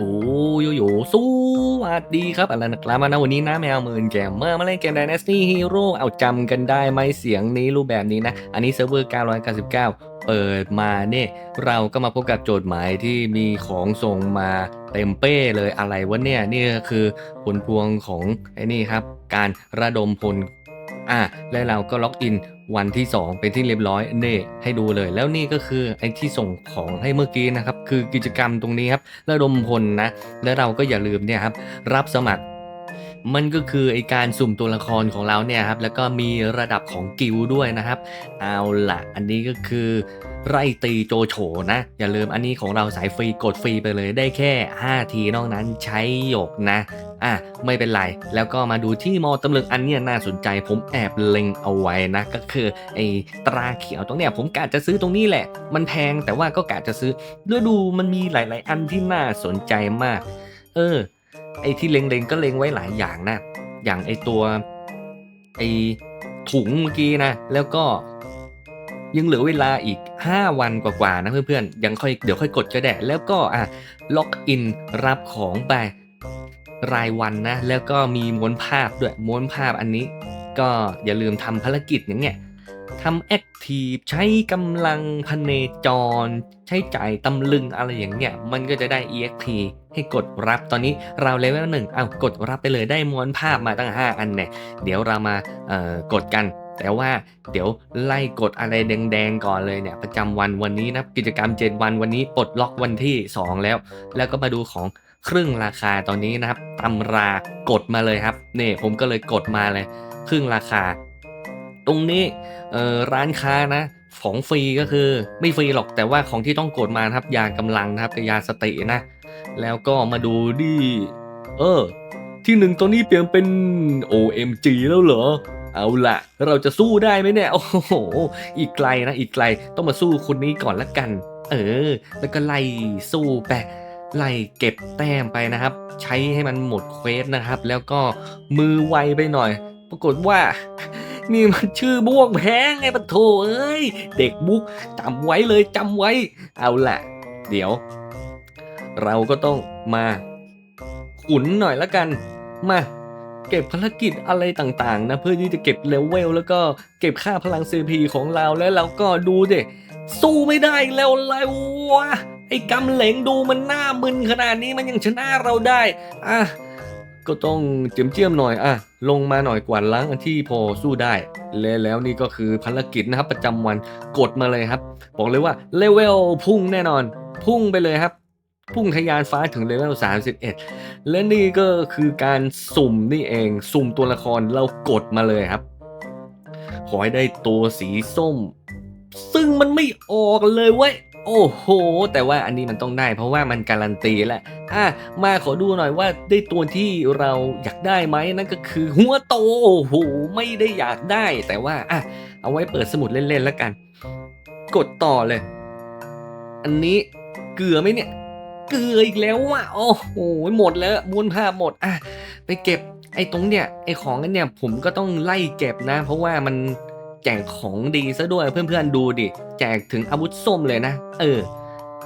โอ้โยโยสวัสดีครับอะไรนะครับมานะวันนี้นะแมวหมื่นแกมเมอร์มาเล่นเกม Dynasty Hero เอาจำกันได้ไหมเสียงนี้รูปแบบนี้นะ อันนี้เซิร์ฟเวอร์ 999 เปิดมาเนี่ย เราก็มาพบกับโจทย์หมายที่มีของส่งมาเต็มเป้เลยอะไรวะเนี่ยนี่คือผลพวงของไอ้นี่ครับ การระดมพลอะแล้วเราก็ล็อกอิน วันที่ 2 เป็นที่เรียบร้อยเน่ให้ดูเลย แล้วนี่ก็คือไอ้ที่ส่งของให้เมื่อกี้นะครับ คือกิจกรรมตรงนี้ครับระดมพลนะ แล้วเราก็อย่าลืมเนี่ยครับรับสมัคร มันก็คือไอการสุ่มตัวละครของเราเนี่ยครับแล้วก็มีระดับของกิลด้วยนะครับ เอาละอันนี้ก็คือ ไร่ตีโจโฉนะ อย่าลืมอันนี้ของเราสายฟรีกดฟรีไปเลยได้แค่ 5 ทีนอกนั้นใช้หยกนะอะไม่เป็นไร แล้วก็มาดูที่มอตำลึงอันเนี้ยน่าสนใจผมแอบเล็งเอาไว้นะ ก็คือไอ้ตราเขียวตรงเนี้ยผมกะจะซื้อตรงนี้แหละ มันแพงแต่ว่าก็กะจะซื้อแล้วดูมันมีหลาย ๆ อันที่น่าสนใจมาก เออ ไอ้ที่เล็งๆก็เล็งไว้หลายอย่างนะ อย่างไอ้ตัวไอ้ถุงเมื่อกี้นะ แล้วก็ยังเหลือเวลาอีก 5 วันกว่าๆนะเพื่อนๆ ยังค่อยเดี๋ยวค่อยกดก็ได้แล้วก็อะล็อกอินรับของไปรายวันนะ แล้วก็มีม้วนภาพด้วยม้วนภาพอันนี้ ก็อย่าลืมทำภารกิจอย่างเงี้ย ทำแอคทีฟใช้กำลังพเนจร ใช้จ่ายตำลึงอะไรอย่างเงี้ย มันก็จะได้ EXP ให้กดรับตอนนี้เราเลเวลหนึ่งเอากดรับไปเลยได้ม้วนภาพมาตั้ง 5 อันเนี่ย เดี๋ยวเรามากดกัน แต่ว่าเดี๋ยวไล่กดอะไรแดงๆก่อนเลยเนี่ย ประจำวันวันนี้นะกิจกรรม7วันวันนี้ปลดล็อกวันที่ 2 แล้ว แล้วก็มาดูของครึ่งราคาตอนนี้นะครับตำรากดมาเลยครับ นี่ผมก็เลยกดมาเลย ครึ่งราคา ตรงนี้ร้านค้านะของฟรีก็คือไม่ฟรีหรอกแต่ว่าของที่ต้องกดมาครับยากำลังนะครับกับยาสตินะ แล้วก็มาดูดิเออ ที่หนึ่งตัวนี้เปลี่ยนเป็น OMG แล้วเหรอ เอาละเราจะสู้ได้ไหมเนี่ย โอ้โห อีกไกลนะ อีกไกลต้องมาสู้คนนี้ก่อนละกัน เออ แล้วก็ไล่สู้ไปไล่เก็บแต้มไปนะครับ ใช้ให้มันหมดเควสนะครับ แล้วก็มือไวไปหน่อย ปรากฏว่า นี่มันชื่อบวกแพงไงปะโถเอ้ย เด็กบุกจำไว้เลยจำไว้ เอาละเดี๋ยว เราก็ต้องมาขุนหน่อยละกัน มาเก็บภารกิจอะไรต่างๆนะเพื่อที่จะเก็บเลเวลแล้วก็เก็บค่าพลัง CP ของเราแล้วเราก็ดูดิสู้ไม่ได้แล้วแล้ววะไอ้กำเหลงดูมันหน้ามึนขนาดนี้มันยังชนะเราได้ อะ ก็ต้องเจียมเจียมหน่อยอะ ลงมาหน่อยกวาล้างอันที่พอสู้ได้ และแล้วนี่ก็คือภารกิจนะครับประจำวันกดมาเลยครับ บอกเลยว่าเลเวลพุ่งแน่นอน พุ่งไปเลยครับ พุ่งทะยานฟ้าถึงเลเวล31 และนี่ก็คือการสุ่มนี่เอง สุ่มตัวละครเรากดมาเลยครับ ขอให้ได้ตัวสีส้ม ซึ่งมันไม่ออกเลยเว้ย โอ้โห แต่ว่าอันนี้มันต้องได้ เพราะว่ามันการันตีแล้วอะมาขอดูหน่อยว่าได้ตัวที่เราอยากได้ไหมนั่นก็คือหัวโตโอ้โหไม่ได้อยากได้ แต่ว่าอะเอาไว้เปิดสมุดเล่นๆแล้วกัน กดต่อเลย อันนี้เกลือไหมเนี่ย เกลืออีกแล้วอะโอ้โหหมดแล้วม้วนภาพหมดอะไปเก็บไอ้ตรงเนี่ยไอ้ของนั้นเนี่ยผมก็ต้องไล่เก็บนะ เพราะว่ามัน แจกของดีซะด้วยเพื่อนๆดูดิ แจกถึงอาวุธส้มเลยนะ เออ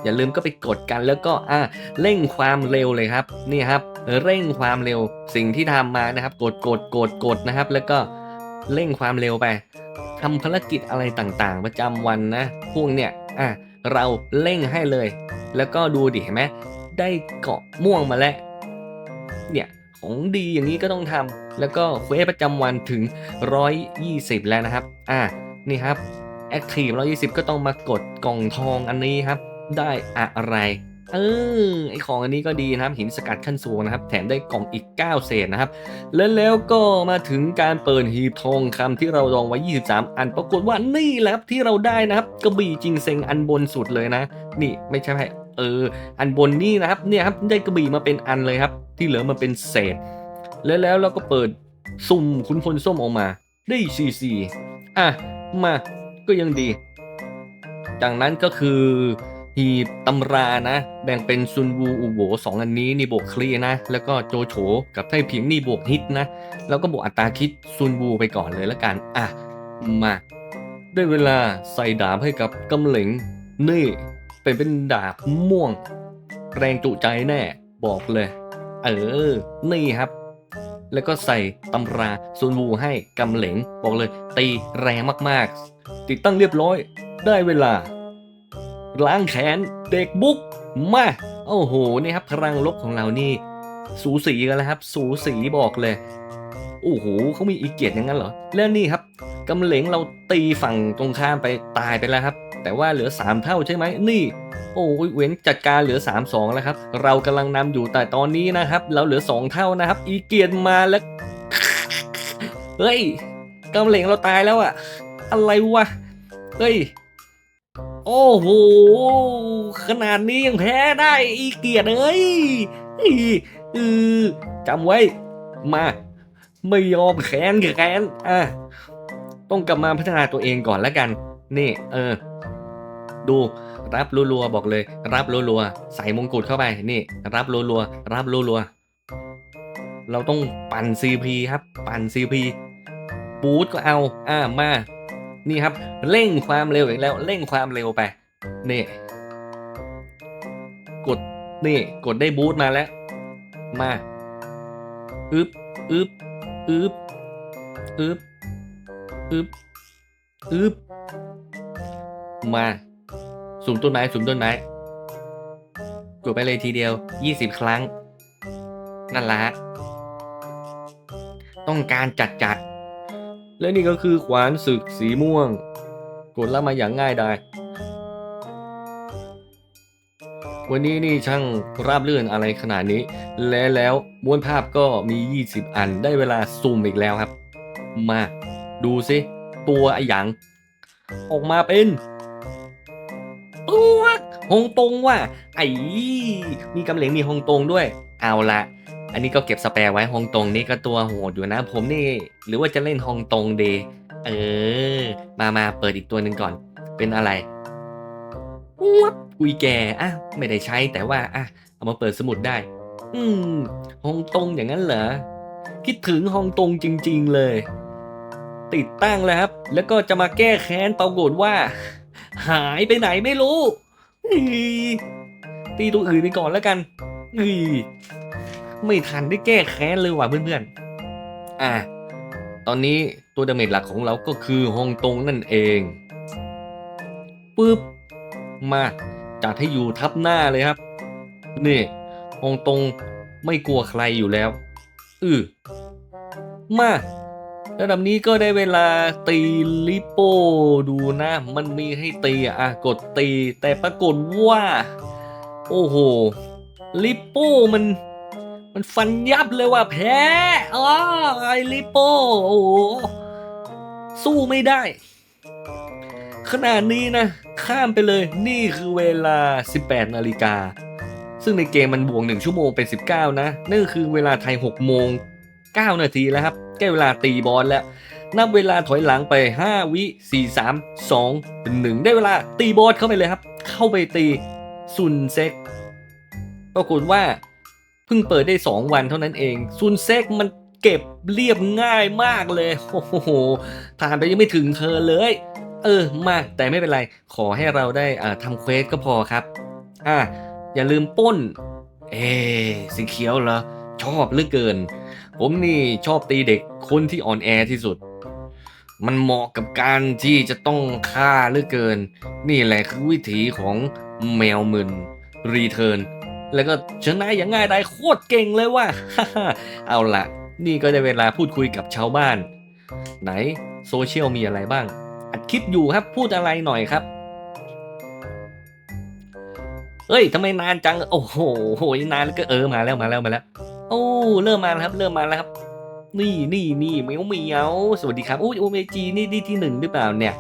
อย่าลืมก็ไปกดกันแล้วก็อะเร่งความเร็วเลยครับนี่ครับ เร่งความเร็วสิ่งที่ทำมานะครับ กดกดกดกดนะครับ แล้วก็เร่งความเร็วไปทำภารกิจอะไรต่างๆ ประจำวันนะพวกเนี่ยอะเราเร่งให้เลย แล้วก็ดูดิเห็นไหมได้เกาะม่วงมาแล้วเนี่ย ของดีอย่างนี้ก็ต้องทำแล้วก็เควสประจำวันถึง 120 แล้วนะครับ อะนี่ครับ Active 120 ก็ต้องมากดกล่องทองอันนี้ครับ ได้อะไรเออไอของอันนี้ก็ดีนะครับหินสกัดขั้นสูงนะครับ แถมได้กล่องอีก 9 เศษนะครับ แล้วแล้วก็มาถึงการเปิดหีบทองคำที่เราลองไว้ 23 อันปรากฏว่านี่แหละที่เราได้นะครับ กระบี่จิงเซงอันบนสุดเลยนะ นี่ไม่ใช่ให เออ อันบนนี่นะครับ เนี่ยครับได้กระบี่มาเป็นอันเลยครับ ที่เหลือมาเป็นเศษ แล้วแล้วเราก็เปิดสุ่มคุณพลส้มออกมา ได้ซีซีอะ มา ก็ยังดีจากนั้นก็คือหีบตำรานะ แบ่งเป็นซุนวูอูโบสองอันนี้นี่บวกคลีนะ แล้วก็โจโฉกับไทผิงนี่บวกฮิตนะ แล้วก็บวกอัตราคิดซุนวูไปก่อนเลยละกัน อะ มา ได้เวลาใส่ดาบให้กับกำเหลงนี่ เป็นเป็นดาบม่วง แรงจุใจแน่ บอกเลย เออ นี่ครับ แล้วก็ใส่ตำราซุนวูให้กำเหลงบอกเลย ตีแรงมากๆ ติดตั้งเรียบร้อย ได้เวลา ล้างแขนเด็กบุกมาโอ้โหนี่ครับพลังลบของเรานี่ สูสีกันแล้วครับ สูสีบอกเลย โอ้โหเขามีอีเกียรติอย่างนั้นเหรอแล้วนี่ครับกำเหลงเราตีฝั่งตรงข้ามไปตายไปแล้วครับ แต่ว่าเหลือ 3 เท่าใช่ไหมนี่ โอ้ยเว้นจัดการเหลือ 3 2 แล้วครับ เรากำลังนำอยู่แต่ตอนนี้นะครับ เราเหลือ 2 เท่านะครับ อีเกียรติมาแล้วเฮ้ยกำเหลงเราตายแล้วอะอะไรวะเฮ้ยโอ้โห ขนาดนี้ยังแพ้ได้อีเกียรติเอ้ยอ้ยเออจำไว้ มา ไม่ยอมแค้นแค้นอะต้องกลับมาพัฒนาตัวเองก่อนแล้วกัน นี่ เออ ดูรับรัวๆบอกเลย รับรัวๆใส่มงกุฎเข้าไปนี่ รับรัวๆรับรัวๆเราต้องปั่น CP ครับ ปั่น CP บูทก็เอา อ่ามา นี่ครับ เร่งความเร็วอีกแล้วเร่งความเร็วไปนี่ กดนี่ กดได้บูทมาแล้ว มาอึบอึบ อึบอึบอึบอึบมาสูมต้นไม้สูมต้นไม้ กดไปเลยทีเดียว 20 ครั้ง นั่นละฮะ ต้องการจัดจัด และนี่ก็คือขวานศึกสีม่วง กดแล้วมาอย่างง่ายได้วันนี้นี่ช่างราบเรื่อนอะไรขนาดนี้ และแล้วม้วนภาพก็มี 20 อันได้เวลาซูมอีกแล้วครับ มาดูซิตัวไอหยัง ออกมาเป็นตัวฮงตงว่ะไอ้มีกำเหลงมีฮงตงด้วย เอาละอันนี้ก็เก็บสแปร์ไว้ฮงตงนี่ก็ตัวโหดอยู่นะ ผมนี่ หรือว่าจะเล่นฮงตงเดย์เออ มามาเปิดอีกตัวหนึ่งก่อน เป็นอะไรวับกุยแกอะไม่ได้ใช้แต่ว่าอะเอามาเปิดสมุดได้ อืมฮงตงอย่างนั้นเหรอ คิดถึงฮองตงจริง ๆเลย ติดตั้งแล้วครับ แล้วก็จะมาแก้แค้นปรากฏว่า หายไปไหนไม่รู้ตีตัวอื่นไปก่อนแล้วกันอีไม่ทันได้แก้แค้นเลยว่ะเพื่อนๆ อะ ตอนนี้ตัวดาเมจหลักของเราก็คือฮองตงนั่นเองปึ๊บ มาจัดให้อยู่ทับหน้าเลยครับ นี่ องตรงไม่กลัวใครอยู่แล้ว อือมาระดับนี้ก็ได้เวลาตีลิโป้ดูนะ มันมีให้ตีอะกดตี แต่ปรากฏว่า โอ้โห ลิโป้มัน มันฟันยับเลยว่าแพ้อ๋อไอลิโป้โอ้สู้ไม่ได้ ขนาดนี้นะ ข้ามไปเลยนี่คือเวลา 18 นาฬิกา ซึ่งในเกมมันบวก 1 ชั่วโมงเป็น 19 นะ นั่นคือเวลาไทย 6 โมง 9 นาทีแล้วครับ ใกล้เวลาตีบอลแล้ว นับเวลาถอยหลังไป 5 วิ 4 3 2 1 ได้เวลาตีบอสเข้าไปเลยครับ เข้าไปตีซุนเซ็กปรากฏว่าเพิ่งเปิดได้ 2 วันเท่านั้นเอง ซุนเซ็กมันเก็บเรียบง่ายมากเลย โอ้โหผ่านไปยังไม่ถึงเธอเลย เออ มากแต่ไม่เป็นไร ขอให้เราได้อ่าทำเควสก็พอครับ อ่า อย่าลืมป้น เอ สีเขียวเหรอ ชอบเหลือเกิน ผมนี่ชอบตีเด็กคนที่อ่อนแอที่สุด มันเหมาะกับการที่จะต้องฆ่าเหลือเกิน นี่แหละคือวิถีของแมวมึนรีเทิร์นแล้วก็ชนะอย่างง่ายได้โคตรเก่งเลยว่ะเอาละนี่ก็ได้เวลาพูดคุยกับชาวบ้าน ไหนโซเชียลมีอะไรบ้าง อัดคลิปอยู่ครับพูดอะไรหน่อยครับ เอ้ยทำไมนานจัง โอ้โหโหยนานแล้วก็เออมาแล้วมาแล้วมาแล้ว โอ้เริ่มมาแล้วครับ เริ่มมาแล้วครับ นี่นี่นี่เมียวเมียวสวัสดีครับอุ้ยโอเมจีนี่ดีที่หนึ่งหรือเปล่าเนี่ย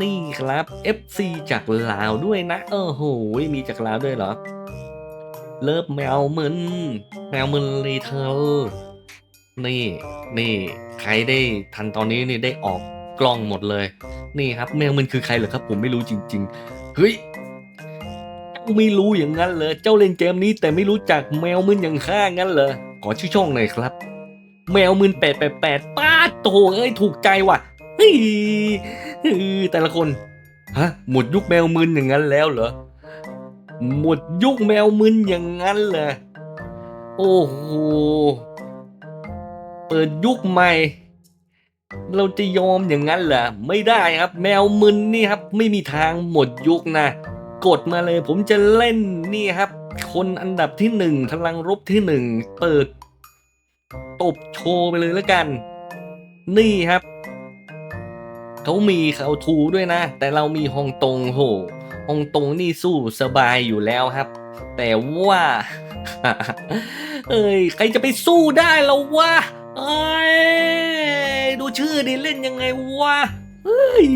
นี่ครับ FC จากลาวด้วยนะเออโหมีจากลาวด้วยเหรอ เลิฟแมวมึนแมวมึนรีเทลนี่นี่ใครได้ทันตอนนี้นี่ได้ออกกล้องหมดเลย นี่ครับแมวมึนคือใครเหรอครับ ผมไม่รู้จริง ๆ เฮ้ย ไม่รู้อย่างนั้นเลยเจ้าเล่นเกมนี้แต่ไม่รู้จักแมวมึนอย่างข้างั้นเลยขอชื่อช่องหน่อยครับ แมวมึนแปดแปดแปดป้าโถเอ้ยถูกใจว่ะเฮ้ยเฮ้ยแต่ละคนฮะหมดยุคแมวมึนอย่างนั้นแล้วเหรอหมดยุคแมวมึนอย่างนั้นเลยโอ้โหเปิดยุคใหม่ เราจะยอมอย่างนั้นเหรอไม่ได้ครับ แมวมึนนี่ครับ ไม่มีทางหมดยุคนะ กดมาเลย ผมจะเล่นนี่ครับ คนอันดับที่หนึ่งพลังรบที่หนึ่งเปิด ตบโชว์ไปเลยแล้วกัน นี่ครับเขามีเขาทูด้วยนะ แต่เรามีฮองตงโหฮองตงนี่สู้สบายอยู่แล้วครับ แต่ว่า เอ้ยใครจะไปสู้ได้แล้ววะเอ้ยดูชื่อดิเล่นยังไงวะเฮ้ย